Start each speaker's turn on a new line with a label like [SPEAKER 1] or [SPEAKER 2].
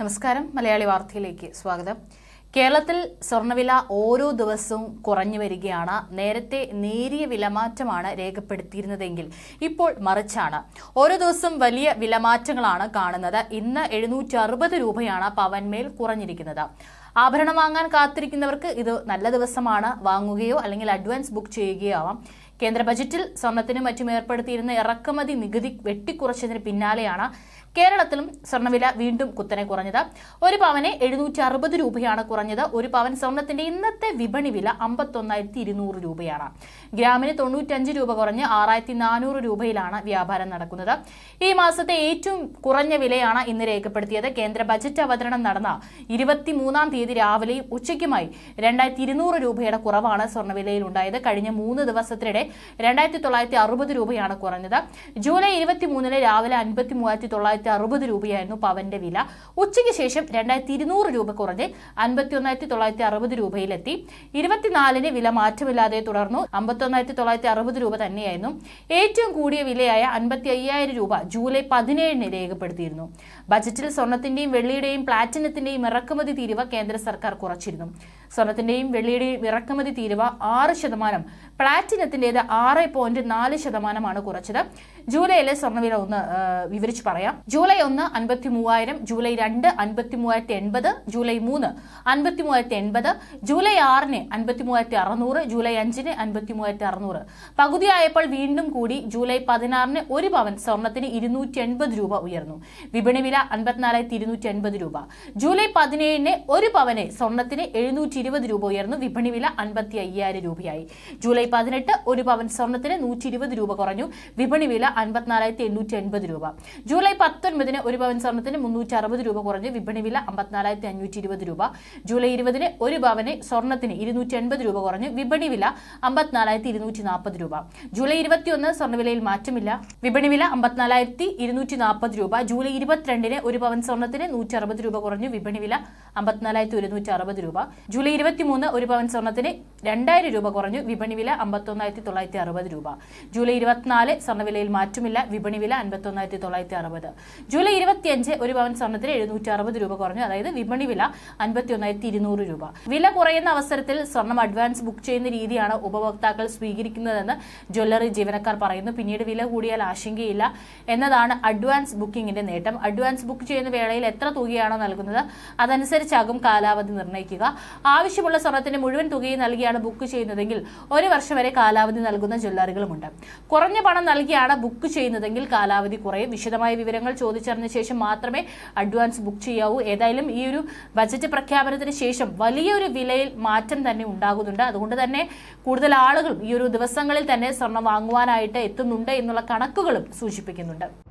[SPEAKER 1] നമസ്കാരം. മലയാളി വാർത്തയിലേക്ക് സ്വാഗതം. കേരളത്തിൽ സ്വർണവില ഓരോ ദിവസവും കുറഞ്ഞു വരികയാണ്. നേരത്തെ നേരിയ വിലമാറ്റമാണ് രേഖപ്പെടുത്തിയിരുന്നതെങ്കിൽ ഇപ്പോൾ മറിച്ചാണ്. ഓരോ ദിവസം വലിയ വിലമാറ്റങ്ങളാണ് കാണുന്നത്. ഇന്ന് എഴുന്നൂറ്റി അറുപത് രൂപയാണ് പവൻമേൽ കുറഞ്ഞിരിക്കുന്നത്. ആഭരണം വാങ്ങാൻ കാത്തിരിക്കുന്നവർക്ക് ഇത് നല്ല ദിവസമാണ്. വാങ്ങുകയോ അല്ലെങ്കിൽ അഡ്വാൻസ് ബുക്ക് ചെയ്യുകയോ ആവാം. കേന്ദ്ര ബജറ്റിൽ സ്വർണത്തിനും മറ്റും ഏർപ്പെടുത്തിയിരുന്ന ഇറക്കുമതി നികുതി വെട്ടിക്കുറച്ചതിന് പിന്നാലെയാണ് കേരളത്തിലും സ്വർണവില വീണ്ടും കുത്തനെ കുറഞ്ഞത്. ഒരു പവന് എഴുന്നൂറ്റി അറുപത് രൂപയാണ് കുറഞ്ഞത്. ഒരു പവൻ സ്വർണത്തിന്റെ ഇന്നത്തെ വിപണി വില അമ്പത്തൊന്നായിരത്തി ഇരുന്നൂറ് രൂപയാണ്. ഗ്രാമിന് തൊണ്ണൂറ്റഞ്ച് രൂപ കുറഞ്ഞ് ആറായിരത്തി നാനൂറ് രൂപയിലാണ് വ്യാപാരം നടക്കുന്നത്. ഈ മാസത്തെ ഏറ്റവും കുറഞ്ഞ വിലയാണ് ഇന്ന് രേഖപ്പെടുത്തിയത്. കേന്ദ്ര ബജറ്റ് അവതരണം നടന്ന ഇരുപത്തിമൂന്നാം തീയതി രാവിലെയും ഉച്ചയ്ക്കുമായി രണ്ടായിരത്തി ഇരുന്നൂറ് രൂപയുടെ കുറവാണ് സ്വർണവിലയിൽ ഉണ്ടായത്. കഴിഞ്ഞ മൂന്ന് ദിവസത്തിനിടെ രണ്ടായിരത്തി തൊള്ളായിരത്തി അറുപത് രൂപയാണ് കുറഞ്ഞത്. ജൂലൈ ഇരുപത്തിമൂന്നിന് രാവിലെ അൻപത്തി മൂവായിരത്തി തൊള്ളായിരത്തി അറുപത് രൂപയായിരുന്നു പവന്റെ വില. ഉച്ചയ്ക്ക് ശേഷം രണ്ടായിരത്തി ഇരുന്നൂറ് രൂപ കുറഞ്ഞ് അൻപത്തി ഒന്നായിരത്തി തൊള്ളായിരത്തി അറുപത് രൂപയിലെത്തി. ഇരുപത്തിനാലിന് വില മാറ്റമില്ലാതെ തുടർന്നു. അമ്പത്തൊന്നായിരത്തി തൊള്ളായിരത്തി അറുപത് രൂപ തന്നെയായിരുന്നു. ഏറ്റവും കൂടിയ വിലയായ അൻപത്തി അയ്യായിരം രൂപ ജൂലൈ പതിനേഴിന് രേഖപ്പെടുത്തിയിരുന്നു. ബജറ്റിൽ സ്വർണത്തിന്റെയും വെള്ളിയുടെയും പ്ലാറ്റിനത്തിന്റെയും ഇറക്കുമതി തീരുവ കേന്ദ്ര സർക്കാർ കുറച്ചിരുന്നു. സ്വർണത്തിന്റെയും വെള്ളിയുടെയും ഇറക്കുമതി തീരുവ ആറ് ശതമാനം പ്ലാറ്റിനത്തിന്റേത് ആറ് പോയിന്റ് നാല് ശതമാനമാണ് കുറച്ചത്. ജൂലൈയിലെ സ്വർണവില ഒന്ന് വിവരിച്ചു പറയാം. ജൂലൈ ഒന്ന് അൻപത്തി മൂവായിരം ജൂലൈ രണ്ട് അൻപത്തി മൂവായിരത്തി എൺപത് ജൂലൈ മൂന്ന് അൻപത്തി മൂവായിരത്തി എൺപത് ജൂലൈ ആറിന് അൻപത്തി മൂവായിരത്തി അറുന്നൂറ് ജൂലൈ അഞ്ചിന് അൻപത്തി മൂവായിരത്തി അറുന്നൂറ്. പകുതിയായപ്പോൾ വീണ്ടും കൂടി ജൂലൈ പതിനാറിന് ഒരു പവൻ സ്വർണത്തിന് ഇരുന്നൂറ്റി എൺപത് രൂപ ഉയർന്നു. വിപണി വില അൻപത്തിനാലായിരത്തി ഇരുന്നൂറ്റി എൺപത് രൂപ. ജൂലൈ പതിനേഴിന് ഒരു പവന് സ്വർണത്തിന് എഴുന്നൂറ്റി ഇരുപത് രൂപ ഉയർന്നു. വിപണി വില അൻപത്തി അയ്യായിരം രൂപയായി. ജൂലൈ പതിനെട്ട് ഒരു പവൻ സ്വർണത്തിന് നൂറ്റി ഇരുപത് രൂപ കുറഞ്ഞു. വിപണി വില അൻപത്തിനാലായിരത്തി എണ്ണൂറ്റി എൺപത് രൂപ. ജൂലൈ പത്തൊൻപതിന് ഒരു പവൻ സ്വർണത്തിന് മുന്നൂറ്റി അറുപത് രൂപ കുറഞ്ഞു. വിപണി വില അമ്പത്തിനാലായിരത്തി അഞ്ഞൂറ്റി ഇരുപത് രൂപ. ജൂലൈ ഇരുപതിന് ഒരു പവന് സ്വർണത്തിന് ഇരുന്നൂറ്റി എൺപത് രൂപ കുറഞ്ഞു. വിപണി വില അമ്പത്തിനാലായിരത്തി ഇരുന്നൂറ്റി നാൽപ്പത് രൂപ. ജൂലൈ ഇരുപത്തിയൊന്ന് സ്വർണവിലയിൽ മാറ്റമില്ല. വിപണി വില അമ്പത്തിനാലായിരത്തി ഇരുന്നൂറ്റി നാൽപ്പത് രൂപ. ജൂലൈ ഇരുപത്തിരണ്ടിന് ഒരു പവൻ സ്വർണത്തിന് നൂറ്റി അറുപത് രൂപ കുറഞ്ഞു. വിപണി വില അമ്പത്തിനാലായിരത്തി ഒരുന്നൂറ്റി അറുപത് രൂപ ജൂലൈ ഇരുപത്തിമൂന്ന് ഒരു പവൻ സ്വർണത്തിന് രണ്ടായിരം രൂപ കുറഞ്ഞു. വിപണി വില അമ്പത്തൊന്നായിരത്തി തൊള്ളായിരത്തി അറുപത് രൂപ. ജൂലൈ ഇരുപത്തിനാല് സ്വർണവിലയിൽ മാറ്റമില്ല. വിപണി വില അൻപത്തൊന്നായിരത്തി തൊള്ളായിരത്തി അറുപത് ജൂലൈ ഇരുപത്തിയഞ്ച് ഒരു പവൻ സ്വർണത്തിന് എഴുന്നൂറ്റി അറുപത് രൂപ കുറഞ്ഞു. അതായത് വിപണി വില അൻപത്തി ഒന്നായിരത്തി ഇരുന്നൂറ് രൂപ. വില കുറയുന്ന അവസരത്തിൽ സ്വർണം അഡ്വാൻസ് ബുക്ക് ചെയ്യുന്ന രീതിയാണ് ഉപഭോക്താക്കൾ സ്വീകരിക്കുന്നതെന്ന് ജ്വല്ലറി ജീവനക്കാർ പറയുന്നു. പിന്നീട് വില കൂടിയാൽ ആശങ്കയില്ല എന്നതാണ് അഡ്വാൻസ് ബുക്കിംഗിന്റെ നേട്ടം. അഡ്വാൻസ് ബുക്ക് ചെയ്യുന്ന വേളയിൽ എത്ര തുകയാണോ നൽകുന്നത് അതനുസരിച്ചാകും കാലാവധി നിർണയിക്കുക. ആവശ്യമുള്ള സ്വർണത്തിന്റെ മുഴുവൻ തുകയും നൽകിയാണ് ബുക്ക് ചെയ്യുന്നതെങ്കിൽ ഒരു വർഷം വരെ കാലാവധി നൽകുന്ന ജ്വല്ലറികളുമുണ്ട്. കുറഞ്ഞ പണം നൽകിയാണ് ബുക്ക് ചെയ്യുന്നതെങ്കിൽ കാലാവധി കുറയും. വിശദമായ വിവരങ്ങൾ ചോദിച്ചറിഞ്ഞ ശേഷം മാത്രമേ അഡ്വാൻസ് ബുക്ക് ചെയ്യാവൂ. ഏതായാലും ഈ ഒരു ബജറ്റ് പ്രഖ്യാപനത്തിന് ശേഷം വലിയൊരു വിലയിൽ മാറ്റം തന്നെ ഉണ്ടാകുന്നുണ്ട്. അതുകൊണ്ട് തന്നെ കൂടുതൽ ആളുകൾ ഈ ഒരു ദിവസങ്ങളിൽ തന്നെ സ്വർണം വാങ്ങുവാനായിട്ട് എത്തുന്നുണ്ട് എന്നുള്ള കണക്കുകളും സൂചിപ്പിക്കുന്നുണ്ട്.